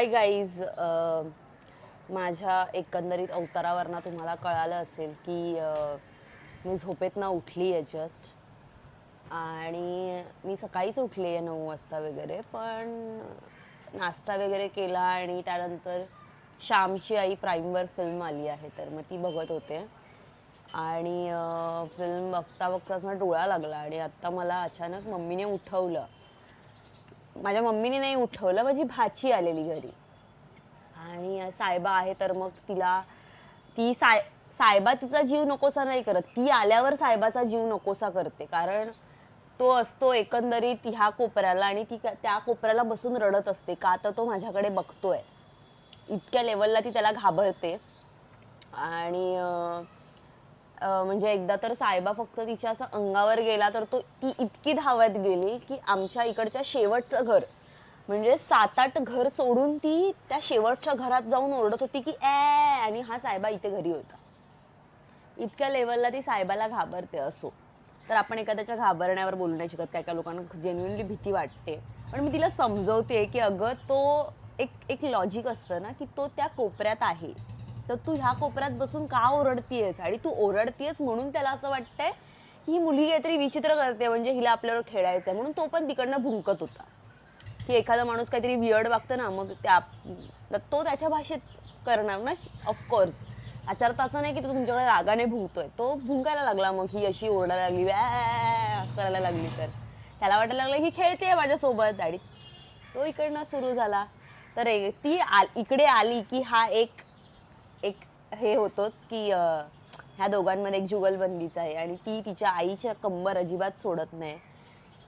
Hi guys माझ्या एकंदरीत अवतारावरनं तुम्हाला कळालं असेल की मी झोपेतनं उठली आहे जस्ट आणि मी सकाळीच उठली आहे नऊ वाजता वगैरे पण नाश्ता वगैरे केला आणि त्यानंतर श्यामची आई प्राईमवर फिल्म आली आहे तर मग ती बघत होते. आणि फिल्म बघता बघताच मला डोळा लागला आणि आत्ता मला अचानक मम्मीने उठवलं. माझ्या मम्मीने नाही उठवलं माझी भाची आलेली घरी. आणि सायबा आहे तर मग तिला ती साय सायबा तिचा जीव नकोसा नाही करत. ती आल्यावर सायबाचा जीव नकोसा करते. कारण तो असतो एकंदरीत ह्या कोपऱ्याला आणि ती का- त्या कोपऱ्याला बसून रडत असते. का तर तो माझ्याकडे बघतोय. इतक्या लेवलला ती त्याला घाबरते. आणि म्हणजे एकदा तर साहेबा फक्त तिच्या असं अंगावर गेला तर तो ती इतकी धावत गेली की आमच्या इकडच्या शेवटचं घर म्हणजे सात आठ घर सोडून ती त्या शेवटच्या घरात जाऊन ओरडत होती की ए आणि हा साहेबा इथे घरी होता. इतक्या लेवलला ती साहेबाला घाबरते असो. तर आपण एखाद्याच्या घाबरण्यावर बोलू नाही शकत. काय काय लोकांना जेन्युनली भीती वाटते. पण मी तिला समजवते की अगं तो एक एक लॉजिक असतं ना की तो त्या कोपऱ्यात आहे. तर तू ह्या कोपऱ्यात बसून का ओरडतीयस? आणि तू ओरडतीयस म्हणून त्याला असं वाटतंय की ही मुलगी काहीतरी विचित्र करते म्हणजे हिला आपल्यावर खेळायचं आहे म्हणून तो पण तिकडनं भुंकत होता. की एखादा माणूस काहीतरी वियर्ड वागतं ना मग त्या तो त्याच्या भाषेत करणार ना? ऑफकोर्स याचा अर्थ असं नाही की तो तुमच्याकडे रागाने भुंकतोय. तो भुंकायला लागला मग ही अशी ओरडायला लागली व्या करायला लागली तर. त्याला वाटायला लागलं ही खेळते माझ्यासोबत. आणि तो इकडनं सुरू झाला. तर ती आ इकडे आली की हा एक हे होतोच की अं, ह्या दोघांमध्ये एक जुगलबंदीचा आहे आणि ती तिच्या आईच्या कंबर अजिबात सोडत नाही.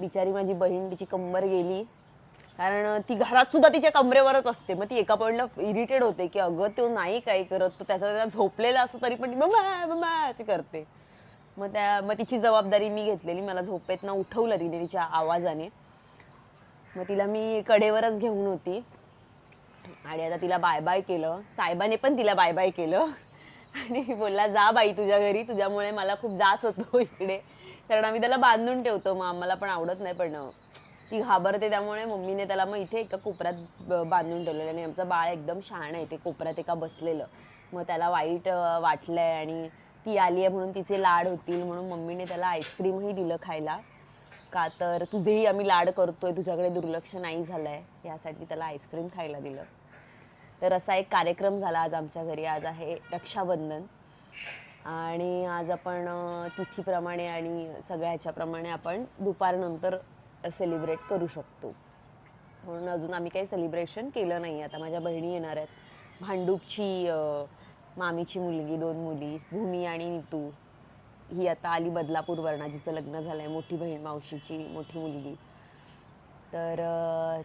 बिचारी माझी बहीण तिची कंबर गेली. कारण ती घरात सुद्धा तिच्या कमरेवरच असते. मग ती एका पॉईंटला इरिटेड होते की अगं तो नाही काय करत. तो त्याचा त्याला झोपलेला असतो तरी पण ती मम्मा मम्मा अशी करते. मग त्या मग तिची जबाबदारी मी घेतलेली. मला झोपेतनं उठवलं तिने तिच्या आवाजाने. मग तिला मी कडेवरच घेऊन होती. आणि आता तिला बाय बाय केलं. साहेबाने पण तिला बाय बाय केलं. आणि बोलला जा बाई तुझ्या घरी तुझ्यामुळे मला खूप जास होतो इकडे. कारण आम्ही त्याला बांधून ठेवतो मग आम्हाला पण आवडत नाही पण ती घाबरते त्यामुळे मम्मीने त्याला मग इथे एका कोपऱ्यात बांधून ठेवलेलं आणि आमचं बाळ एकदम शहाण आहे ते कोपऱ्यात एका बसलेलं. मग त्याला वाईट वाटलंय आणि ती आली आहे म्हणून तिचे लाड होतील म्हणून मम्मीने त्याला आईस्क्रीमही दिलं खायला. का तर? तुझेही आम्ही लाड करतोय तुझ्याकडे दुर्लक्ष नाही झालंय. यासाठी त्याला आईस्क्रीम खायला दिलं. तर असा एक कार्यक्रम झाला आज आमच्या घरी. आज आहे रक्षाबंधन. आणि आज आपण तिथीप्रमाणे आणि सगळ्या ह्याच्याप्रमाणे आपण दुपारनंतर सेलिब्रेट करू शकतो. म्हणून अजून आम्ही काही सेलिब्रेशन केलं नाही आता माझ्या बहिणी येणार आहेत. भांडूपची मामीची मुलगी दोन मुली भूमी आणि नितू. ही आता आली बदलापूर वर्ण जिचं लग्न झालं आहे मोठी बहीण मावशीची मोठी मुलगी. तर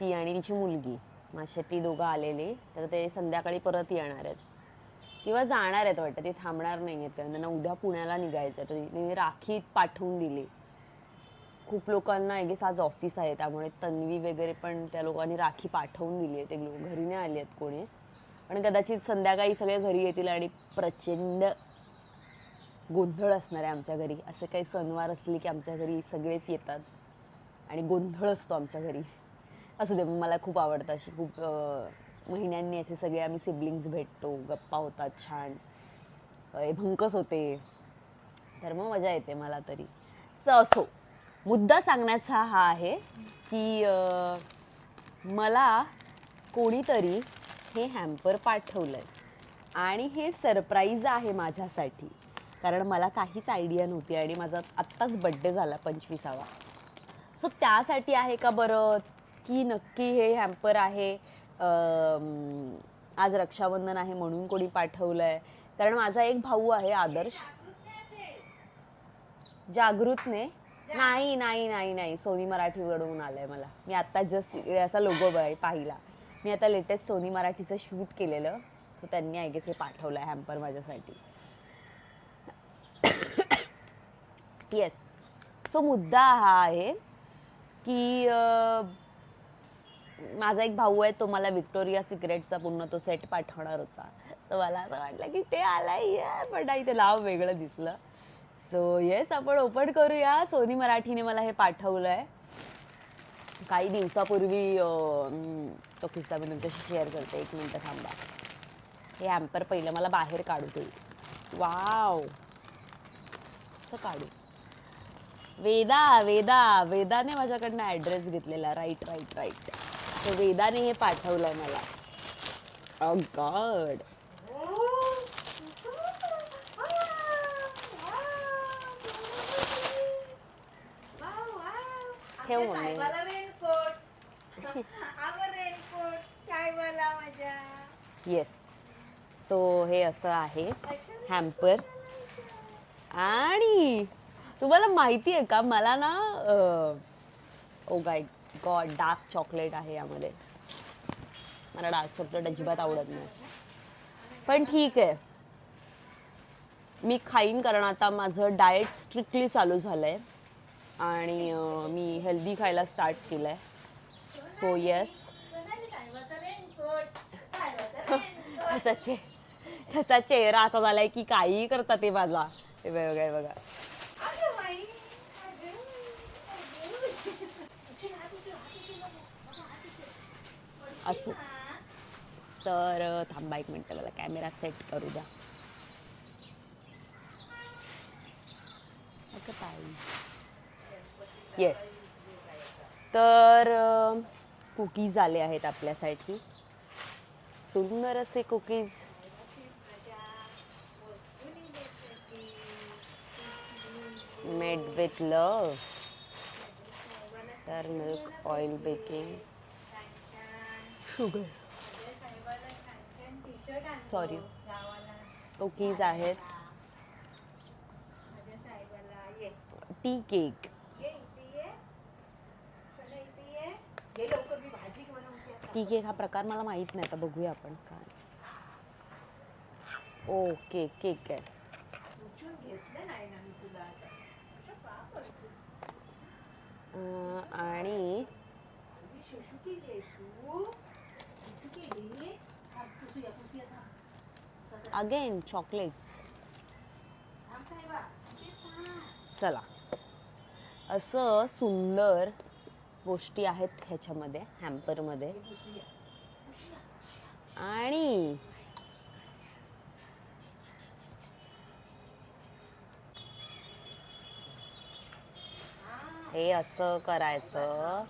ती आणि तिची मुलगी माझ्या ती दोघं आलेले. तर ते संध्याकाळी परत येणार आहेत. किंवा जाणार आहेत वाटतं ते थांबणार नाही आहेत कारण त्यांना उद्या पुण्याला निघायचं आहे तर तिने राखी पाठवून दिली. खूप लोकांना आय आज ऑफिस आहे त्यामुळे तन्वी वगैरे पण त्या लोकांनी राखी पाठवून दिली आहे ते लोक घरी नाही आले आहेत कोणीच. पण कदाचित संध्याकाळी सगळे घरी येतील आणि प्रचंड गोंधळ असणार आहे आमच्या घरी. असे काही सणवार असले की आमच्या घरी सगळेच येतात. आणि गोंधळ असतो आमच्या घरी. असू दे मला खूप आवडतं अशी खूप महिन्यांनी असे सगळे आम्ही सिबलिंग्स भेटतो. गप्पा होतात छान. हे भंकस होते. तर मग मजा येते मला तरी. स असो मुद्दा सांगण्याचा हा आहे की मला कोणीतरी हे हॅम्पर पाठवलं आहे आणि हे सरप्राईज आहे माझ्यासाठी. कारण मला काहीच आयडिया नव्हती आणि माझा आत्ताच बड्डे झाला पंचवीसावा. सो त्यासाठी आहे का बरं? की नक्की हे हॅम्पर आहे? आज रक्षाबंधन आहे म्हणून कोणी पाठवलं आहे कारण माझा एक भाऊ आहे आदर्श. जागृतने? नाही नाही नाही नाही. सोनी मराठीकडून आलंय मला. मी आता जस्ट असा लोगो पाहिला. मी आता लेटेस्ट सोनी मराठीचं शूट केलेलं. सो त्यांनी आय गेस हे पाठवलं आहे हॅम्पर माझ्यासाठी. येस. सो मुद्दा हा आहे की माझा एक भाऊ आहे तो मला विक्टोरिया सिक्रेटचा पूर्ण तो सेट पाठवणार होता. सो मला असं वाटलं की ते आलाय पण नाही ते नाव वेगळं दिसलं. सो येस आपण ओपन करूया. सोनी मराठीने मला हे पाठवलं आहे काही दिवसापूर्वी तो किस्सा मी तुमच्याशी शेअर करते. एक मिनटं थांबा. हे ॲम्पर पहिलं मला बाहेर काढू दे. वाव. असं काढू. वेदा वेदा वेदाने माझ्याकडनं ॲड्रेस घेतलेला. राईट राईट राईट तर वेदाने हे पाठवलं आहे मला गॉड. ठेव मम्मी. येस सो हे असं आहे. हॅम्पर आणि तुम्हाला माहिती आहे का मला ना ओ गाय गॉड डार्क चॉकलेट आहे यामध्ये. मला डार्क चॉकलेट अजिबात आवडत नाही. पण ठीक आहे. मी खाईन कारण आता माझं डाएट स्ट्रिक्टली चालू झालं आहे आणि मी हेल्दी खायला स्टार्ट केलं आहे सो येस त्याचा चे त्याचा चेहरा असा झालाय की काहीही करतात ते माझा. हे बघा बघा अगं बाई अगं, अगं. उचल हात, उचल, हात उचल बाबा. बाबा, हात उचल. असो. तर थांबा एक मिनटं मला कॅमेरा सेट करू द्या. येस तर कुकीज आले आहेत आपल्यासाठी. सुंदर असे कुकीज मेड विथ लव तर milk oil baking sugar sorry cookies आहेत. टी केक टी केक हा प्रकार मला माहीत नाही आता बघूया आपण काय. ओके केक आहे. आणि अगेन चॉकलेट्स चला. असं सुंदर गोष्टी आहेत ह्याच्यामध्ये हॅम्परमध्ये आणि हे असं करायचं.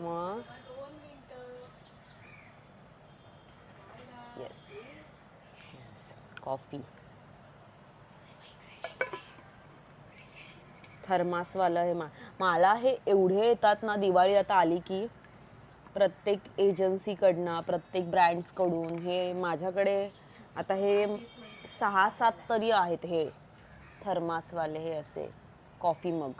मग येस येस कॉफी थर्मासवालं हे मा मला हे एवढे येतात ना दिवाळी आता आली की प्रत्येक एजन्सीकडनं प्रत्येक ब्रँड्सकडून हे माझ्याकडे आता हे सहा सात तरी आहेत हे थर्मासवाले हे असे कॉफी मग.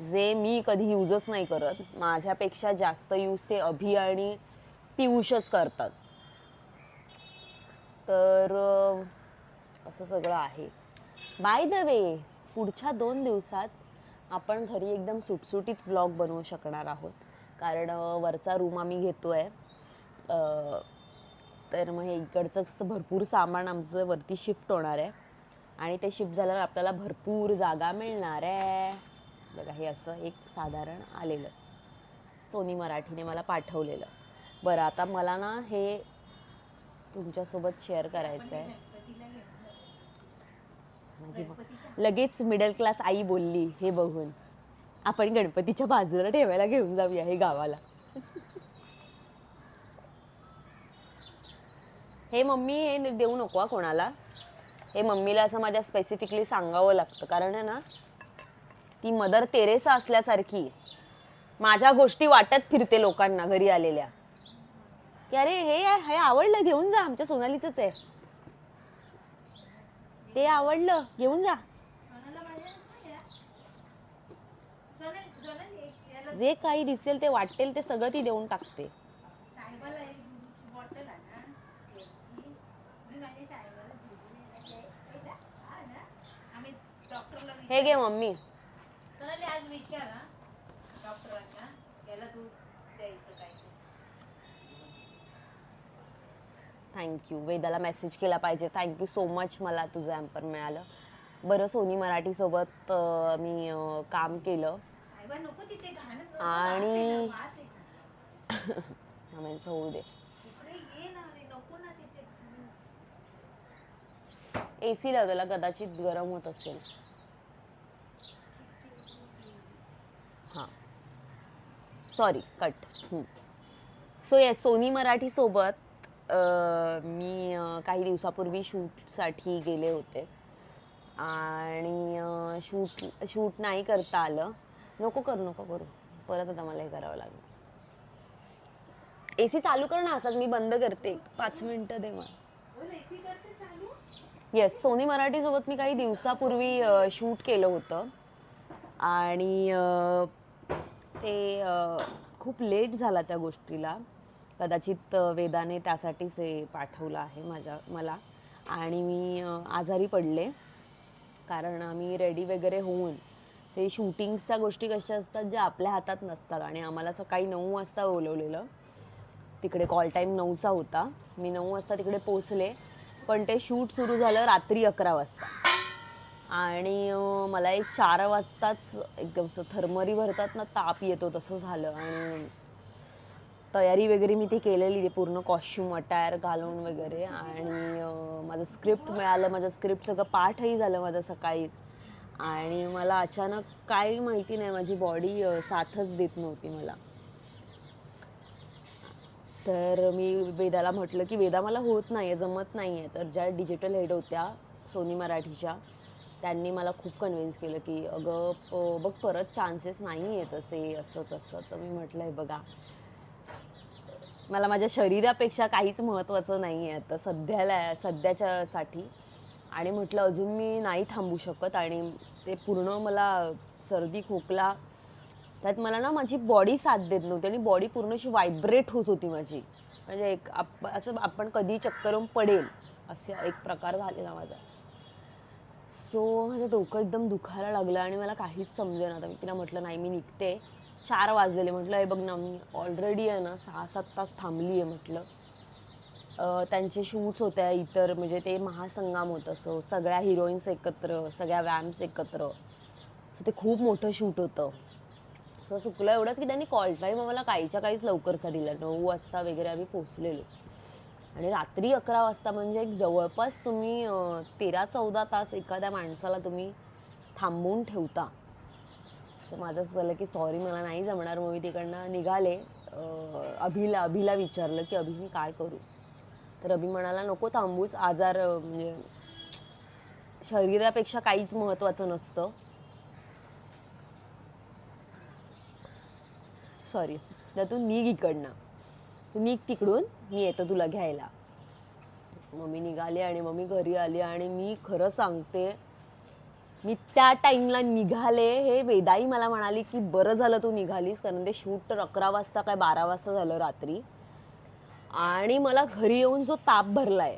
जे मी कधी यूजच नाही करत. माझ्यापेक्षा जास्त यूज ते अभि आणि पियुषच करतात. तर असं सगळं आहे. बाय द वे पुढच्या दोन दिवसात आपण घरी एकदम सुटसुटीत व्लॉग बनवू शकणार आहोत. कारण वरचा रूम आम्ही घेतो आहे तर मग हे इकडचं भरपूर सामान आमचं वरती शिफ्ट होणार आहे. आणि ते शिफ्ट झाल्यावर आपल्याला भरपूर जागा मिळणार आहे. बघा हे असं एक साधारण आलेलं. सोनी मराठीने मला पाठवलेलं. बरं आता मला ना हे तुमच्यासोबत शेअर करायचं आहे लगेच मिडल क्लास आई बोलली हे बघून आपण गणपतीच्या बाजूला ठेवायला घेऊन जाऊया हे गावाला. हे मम्मी हे देऊ नको कोणाला. हे मम्मीला असं माझ्या स्पेसिफिकली सांगावं लागतं. कारण आहे ना ती मदर तेरेसा असल्यासारखी. माझ्या गोष्टी वाटत फिरते लोकांना घरी आलेल्या. की अरे हे हे आवडलं घेऊन जा आमच्या सोनालीचंच आहे. हे आवडलं घेऊन जा. जे काही दिसेल ते वाटेल ते सगळं ती देऊन टाकते. साहेबाला एक दूधची बॉटल आहे ना त्याची मी माझ्या साहेबाला दूध द्यायला आहे. आहे ना? हा ना? आम्ही डॉक्टरला हे घे मम्मी सोनाली आज विचारा डॉक्टरांना याला दूध द्यायचं काय ते. थँक्यू वेदाला मेसेज केला पाहिजे. थँक्यू सो मच मला तुझं ॲम्पर मिळालं. बरं सोनी मराठीसोबत अं, मी अं, काम केलं. आणि- होऊ दे. ए सी लावलेला कदाचित गरम होत असेल. हां. Sorry cut so yes Sony Marathi सोबत मी काही दिवसापूर्वी शूटसाठी गेले होते. आणि शूट शूट नाही करता आलं. नको करू नको करू. परत आता मला हे करावं लागलं ए सी चालू कर ना असंच मी बंद करते. पाच मिनटं दे मला. येस सोनी मराठीसोबत मी काही दिवसापूर्वी शूट केलं होतं. आणि ते खूप लेट झाला त्या गोष्टीला. कदाचित वेदाने त्यासाठीच हे पाठवलं आहे माझ्या मला. आणि मी आजारी पडले. कारण आम्ही रेडी वगैरे होऊन ते शूटिंग्सच्या गोष्टी कशा असतात ज्या आपल्या हातात नसतात. आणि आम्हाला सकाळी नऊ वाजता बोलवलेलं. तिकडे कॉल टाईम नऊचा होता. मी नऊ वाजता तिकडे पोचले पण ते शूट सुरू झालं रात्री अकरा वाजता. आणि मला एक चार वाजताच एकदम असं थर्मरी भरतात ना ताप येतो तसं झालं. आणि तयारी वगैरे मी ती केलेली ते पूर्ण कॉस्ट्युम अटायर घालून वगैरे. आणि माझं स्क्रिप्ट मिळालं माझं स्क्रिप्ट सगळं पाठही झालं माझं सकाळीच. आणि मला अचानक काय माहिती नाही माझी बॉडी साथच देत नव्हती मला. तर मी वेदाला म्हटलं की वेदा मला होत नाही आहे जमत नाही आहे तर ज्या डिजिटल हेड होत्या सोनी मराठीच्या त्यांनी मला खूप कन्व्हिन्स केलं की अगं बघ परत चान्सेस नाही आहेत असे असं तसं. तर मी म्हटलं आहे बघा मला माझ्या शरीरापेक्षा काहीच महत्त्वाचं नाही आहे आता सध्याला सध्याच्यासाठी. आणि म्हटलं अजून मी नाही थांबू शकत आणि ते पूर्ण मला सर्दी खोकला त्यात मला ना माझी बॉडी साथ देत नव्हती आणि बॉडी पूर्ण अशी व्हायब्रेट होत होती माझी. म्हणजे एक आप असं आपण कधी चक्कर पडेल असा एक प्रकार झालेला माझा. सो माझं डोकं एकदम दुखायला लागलं आणि मला काहीच समजेना आता. मी तिला म्हटलं नाही मी निघते. चार वाजलेले. म्हटलं हे बघ ना मी ऑलरेडी आहे ना सहा सात तास थांबली आहे म्हटलं त्यांचे शूट्स होत्या इतर म्हणजे ते महासंगाम होतं सो सगळ्या हिरोईन्स एकत्र सगळ्या वॅम्स एकत्र. सो ते खूप मोठं शूट होतं. तर चुकलं एवढंच की त्यांनी कॉल टाईम आम्हाला काहीच्या काहीच लवकरचा दिला. नऊ वाजता वगैरे आम्ही पोचलेलो आणि रात्री अकरा वाजता म्हणजे एक जवळपास तुम्ही तेरा चौदा तास एखाद्या माणसाला तुम्ही थांबवून ठेवता. तर माझं असं झालं की सॉरी मला नाही जमणार मग मी तिकडनं. निघाले. अभिला अभिला विचारलं की अभि मी काय करू? तर अभि म्हणाला नको थांबूस. आजार म्हणजे शरीरापेक्षा काहीच महत्त्वाचं नसतं. सॉरी तर तू निघ इकडनं. तू निघ तिकडून. मी येतो तुला घ्यायला. मम्मी निघाली आणि मम्मी घरी आली आणि मी खरं सांगते मी त्या टाईमला निघाले हे वेदाई मला म्हणाली की बरं झालं तू निघालीस कारण ते शूट तर अकरा वाजता काय बारा वाजता झालं रात्री. आणि मला घरी येऊन जो ताप भरलाय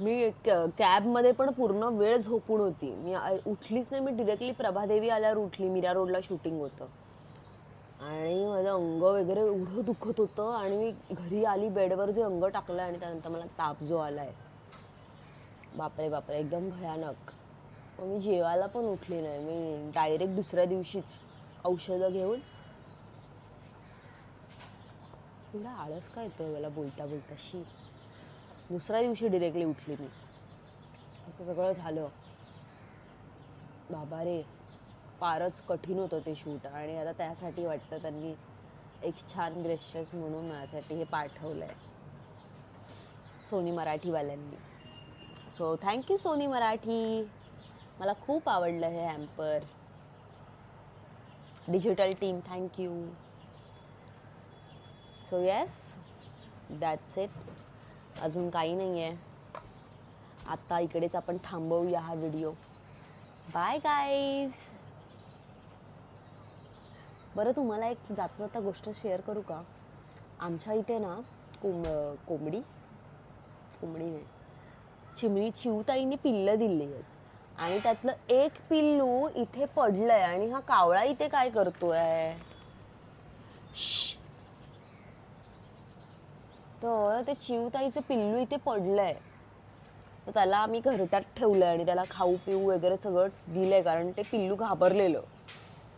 मी कॅबमध्ये पण पूर्ण वेळ झोपून होती. मी उठलीच नाही मी डिरेक्टली प्रभादेवी आल्यावर उठली मीरा रोडला शूटिंग होतं. आणि माझं अंग वगैरे एवढं दुखत होतं आणि मी घरी आली बेडवर जे अंग टाकलं आणि त्यानंतर मला ताप जो आला आहे बापरे बापरे एकदम भयानक. मग मी जेवायला पण उठली नाही. मी डायरेक्ट दुसऱ्या दिवशीच औषधं घेऊन तुला आळस काय येतोय मला बोलता बोलता? शी. दुसऱ्या दिवशी डिरेक्टली उठली मी. असं सगळं झालं. बाबा रे फारच कठीण होतं ते शूट आणि आता त्यासाठी वाटतं त्यांनी एक छान ग्रेशियस म्हणून माझ्यासाठी हे पाठवलं आहे Sony मराठीवाल्यांनी. So thank you Sony Marathi. मला खूप आवडलं हे hamper digital team thank you so yes that's it अजून काही नाही आहे आत्ता इकडेच आपण थांबवूया हा व्हिडिओ बाय गाईज बरं तुम्हाला एक जाता जाता गोष्ट शेअर करू का? आमच्या इथे ना कोंब कोंबडी. कोंबडी नाही. चिमणी चिवताईने पिल्लं दिली आहेत. आणि त्यातलं एक पिल्लू इथे पडलंय आणि हा कावळा इथे काय करतोय? तर ते चिवताईचं पिल्लू इथे पडलंय. तर त्याला आम्ही घरट्यात ठेवलंय आणि त्याला खाऊ पिऊ वगैरे सगळं दिलंय कारण ते पिल्लू घाबरलेलं.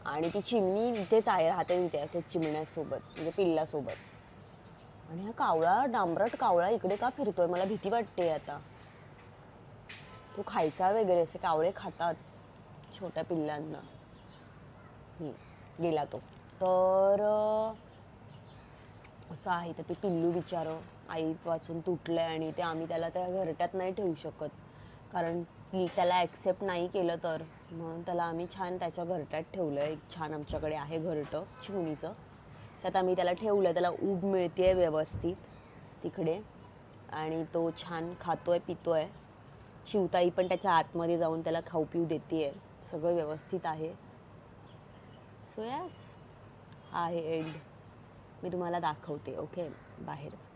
आणि ती चिमणी इथेच आहे राहते तिथे त्या चिमण्यासोबत म्हणजे पिल्लासोबत. आणि हा कावळा डांबरट कावळा इकडे का फिरतोय? मला भीती वाटते आता. तो खायचा वगैरे असे कावळे खातात छोट्या पिल्लांना. गेला तो. तर असं आहे तर ते पिल्लू बिचारं आई वाचून आहे आणि ते आम्ही त्याला त्या घरट्यात नाही ठेवू शकत. कारण मी त्याला ॲक्सेप्ट नाही केलं तर. म्हणून त्याला आम्ही छान त्याच्या घरट्यात ठेवलं आहे एक छान आमच्याकडे आहे घरटं चिमणीचं त्यात आम्ही त्याला ठेवलं त्याला ऊब मिळते आहे व्यवस्थित तिकडे. आणि तो छान खातो आहे पितो आहे शिवताई पण त्याच्या आतमध्ये जाऊन त्याला खाऊ पिऊ देते सगळं व्यवस्थित आहे. सो यस आहे एंड मी तुम्हाला दाखवते ओके बाहेरचं.